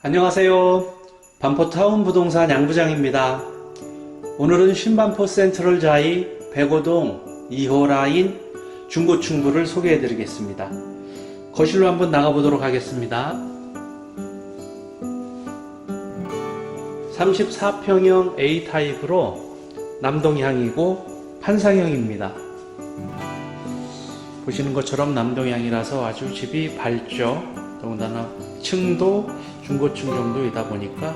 안녕하세요. 반포타운 부동산 양부장입니다. 오늘은 신반포 센트럴 자이 105동 2호 라인 중고층부를 소개해 드리겠습니다. 거실로 한번 나가보도록 하겠습니다. 34평형 A타입으로 남동향이고 판상형입니다. 보시는 것처럼 남동향이라서 아주 집이 밝죠. 더군다나 층도 중고층 정도이다 보니까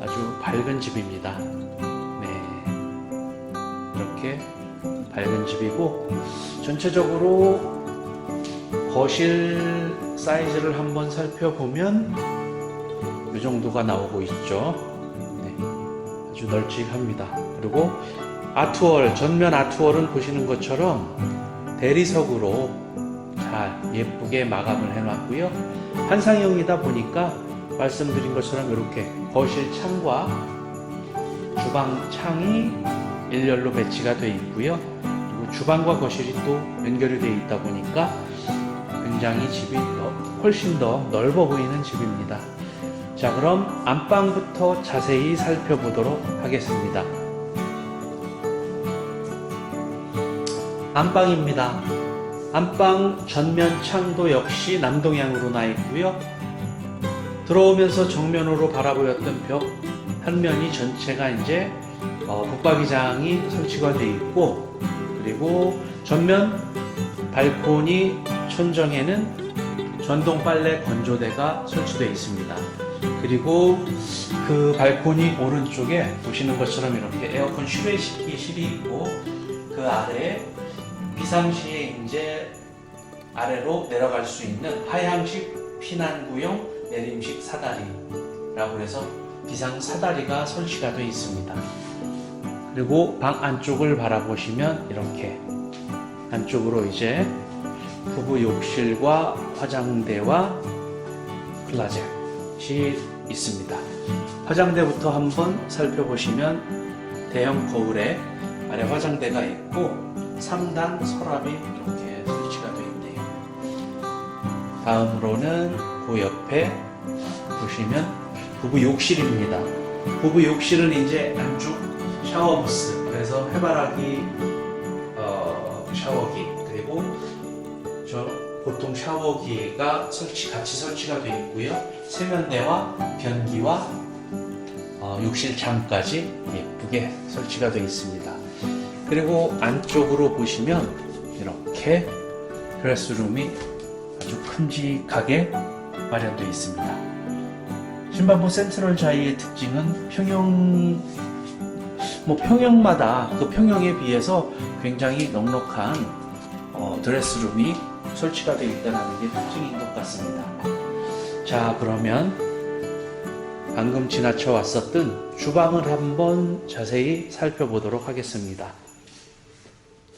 아주 밝은 집입니다. 네. 이렇게 밝은 집이고 전체적으로 거실 사이즈를 한번 살펴보면 이 정도가 나오고 있죠. 네. 아주 널찍합니다. 그리고 아트월, 전면 아트월은 보시는 것처럼 대리석으로 잘 예쁘게 마감을 해놨고요. 한상형이다 보니까 말씀드린 것처럼 이렇게 거실 창과 주방 창이 일렬로 배치가 되어 있고요. 그리고 주방과 거실이 또 연결이 되어 있다 보니까 굉장히 집이 더- 훨씬 더 넓어 보이는 집입니다. 자, 그럼 안방부터 자세히 살펴보도록 하겠습니다. 안방입니다. 안방 전면 창도 역시 남동향으로 나 있고요. 들어오면서 정면으로 바라보였던 벽 한 면이 전체가 이제 어, 붙박이장이 설치가 되어 있고 그리고 전면 발코니 천정에는 전동 빨래 건조대가 설치되어 있습니다. 그리고 그 발코니 오른쪽에 보시는 것처럼 이렇게 에어컨 실외식기실이 있고 그 아래에 비상시에 이제 아래로 내려갈 수 있는 하향식 피난구용 내림식 사다리라고 해서 비상 사다리가 설치가 되어 있습니다. 그리고 방 안쪽을 바라보시면 이렇게 안쪽으로 이제 부부 욕실과 화장대와 클라젯이 있습니다. 화장대부터 한번 살펴보시면 대형 거울에 아래 화장대가 있고 3단 서랍이 이렇게 설치가 되어 있네요. 다음으로는 그 옆에 보시면 부부 욕실입니다. 부부 욕실은 이제 안쪽 샤워 부스, 그래서 해바라기 어, 샤워기 그리고 저 보통 샤워기가 설치 같이 설치가 되어 있고요. 세면대와 변기와 어, 욕실 장까지 예쁘게 설치가 되어 있습니다. 그리고 안쪽으로 보시면 이렇게 드레스룸이 아주 큼직하게 마련되어 있습니다. 신반포 센트럴 자이의 특징은 평형 뭐 평형마다 그 평형에 비해서 굉장히 넉넉한 어, 드레스룸이 설치가 되어 있다는 게 특징인 것 같습니다. 자 그러면 방금 지나쳐 왔었던 주방을 한번 자세히 살펴보도록 하겠습니다.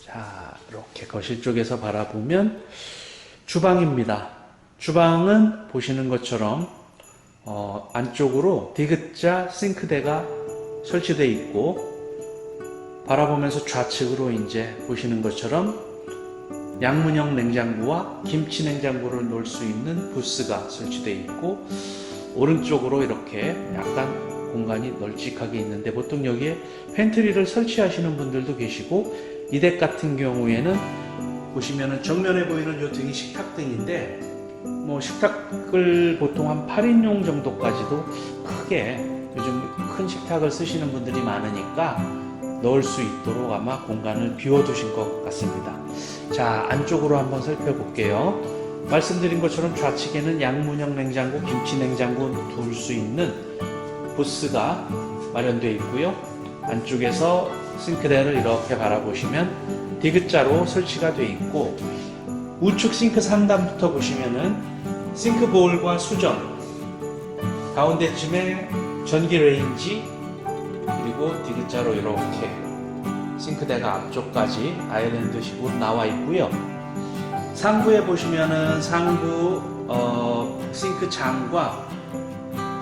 자, 이렇게 거실 쪽에서 바라보면 주방입니다. 주방은 보시는 것처럼 어, 안쪽으로 디귿자 싱크대가 설치되어 있고 바라보면서 좌측으로 이제 보시는 것처럼 양문형 냉장고와 김치 냉장고를 놓을 수 있는 부스가 설치되어 있고 오른쪽으로 이렇게 약간 공간이 널찍하게 있는데 보통 여기에 팬트리를 설치하시는 분들도 계시고 이 댁 같은 경우에는 보시면은 정면에 보이는 이 등이 식탁등인데 뭐 식탁을 보통 한 8인용 정도까지도 크게 요즘 큰 식탁을 쓰시는 분들이 많으니까 넣을 수 있도록 아마 공간을 비워두신 것 같습니다. 자, 안쪽으로 한번 살펴볼게요. 말씀드린 것처럼 좌측에는 양문형 냉장고, 김치 냉장고 둘 수 있는 부스가 마련되어 있고요. 안쪽에서 싱크대를 이렇게 바라보시면 디귿자로 설치가 되어 있고 우측 싱크 상단부터 보시면은 싱크 볼과 수전 가운데쯤에 전기 레인지 그리고 디귿자로 이렇게 싱크대가 앞쪽까지 아일랜드식으로 나와 있고요. 상부에 보시면은 상부 어, 싱크 장과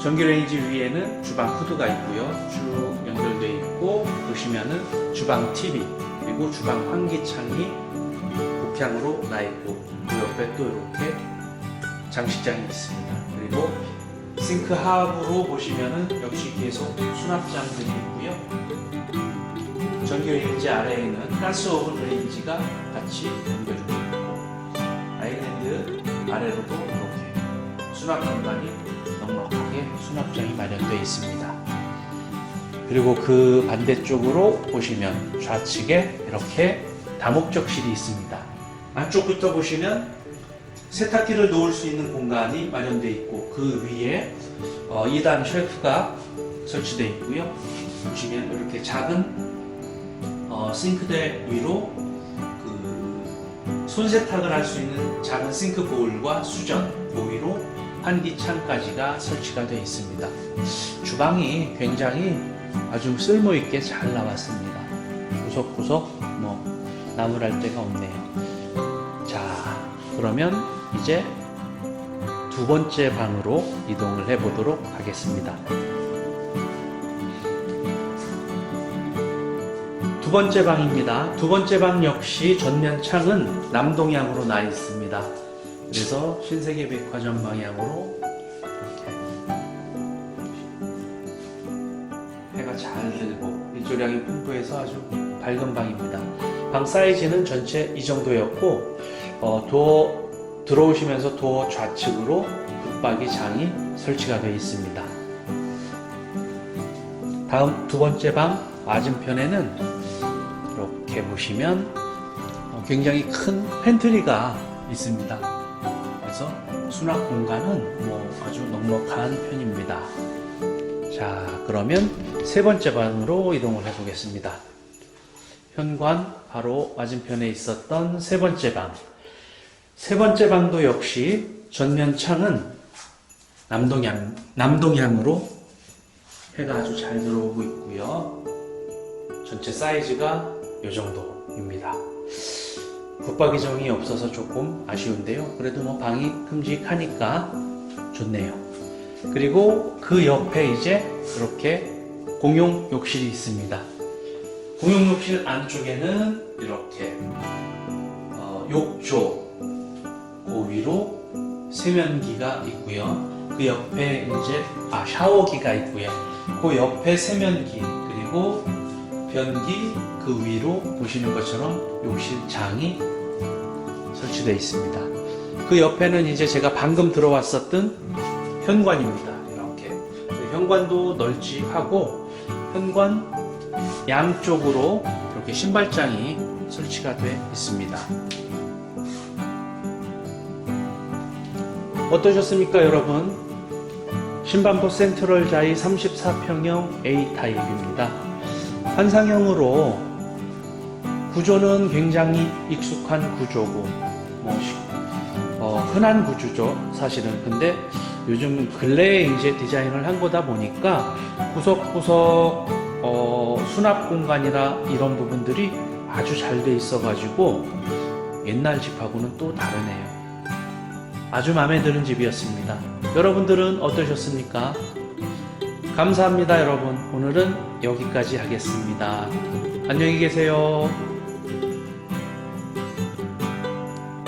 전기 레인지 위에는 주방 후드가 있고요. 쭉 연결되어 있고 보시면은 주방 TV 그리고 주방 환기창이 북향으로 나 있고 그 옆에 또 이렇게 장식장이 있습니다. 그리고 싱크 하부로 보시면은 역시 계속 수납장들이 있고요. 전기 레인지 아래에는 가스 오븐 레인지가 같이 연결되어 있고 아일랜드 아래로도 이렇게 수납 공간이 넉넉하게 수납장이 마련되어 있습니다. 그리고 그 반대쪽으로 보시면 좌측에 이렇게 다목적실이 있습니다. 안쪽부터 보시면 세탁기를 놓을 수 있는 공간이 마련되어 있고 그 위에 어, 2단 쉘프가 설치되어 있고요. 보시면 이렇게 작은 어, 싱크대 위로 그 손세탁을 할 수 있는 작은 싱크 보울과 수전, 그 위로 환기창까지가 설치가 되어 있습니다. 주방이 굉장히 아주 쓸모 있게 잘 나왔습니다. 구석구석 뭐 나무랄 데가 없네요. 자, 그러면 이제 두 번째 방으로 이동을 해 보도록 하겠습니다. 두 번째 방입니다. 두 번째 방 역시 전면 창은 남동향으로 나 있습니다. 그래서 신세계 백화점 방향으로 이렇게 해가 잘 들고 일조량이 풍부해서 아주 밝은 방입니다. 방 사이즈는 전체 이 정도였고 어, 도어 들어오시면서 도어 좌측으로 붙박이 장이 설치가 되어 있습니다. 다음 두 번째 방 맞은편에는 이렇게 보시면 어, 굉장히 큰 팬트리가 있습니다. 그래서 수납 공간은 뭐 아주 넉넉한 편입니다. 자, 그러면 세 번째 방으로 이동을 해 보겠습니다. 현관 바로 맞은편에 있었던 세 번째 방. 세 번째 방도 역시 전면 창은 남동향, 남동향으로 해가 아주 잘 들어오고 있고요. 전체 사이즈가 이 정도입니다. 붙박이정이 없어서 조금 아쉬운데요. 그래도 뭐 방이 큼직하니까 좋네요. 그리고 그 옆에 이제 이렇게 공용 욕실이 있습니다. 공용 욕실 안쪽에는 이렇게 어, 욕조 그 위로 세면기가 있고요. 그 옆에 이제 아 샤워기가 있고요. 그 옆에 세면기 그리고 변기 그 위로 보시는 것처럼 욕실장이 설치되어 있습니다. 그 옆에는 이제 제가 방금 들어왔었던 현관입니다. 이렇게 그 현관도 널찍하고 현관 양쪽으로 이렇게 신발장이 설치가 되어 있습니다. 어떠셨습니까, 여러분? 신반포 센트럴 자이 34평형 A 타입입니다. 환상형으로 구조는 굉장히 익숙한 구조고 뭐 시- 어, 흔한 구조죠 사실은 근데 요즘 근래에 이제 디자인을 한 거다 보니까 구석구석 어, 수납 공간이나 이런 부분들이 아주 잘 돼 있어 가지고 옛날 집하고는 또 다르네요 아주 마음에 드는 집이었습니다 여러분들은 어떠셨습니까? 감사합니다, 여러분. 오늘은 여기까지 하겠습니다. 안녕히 계세요.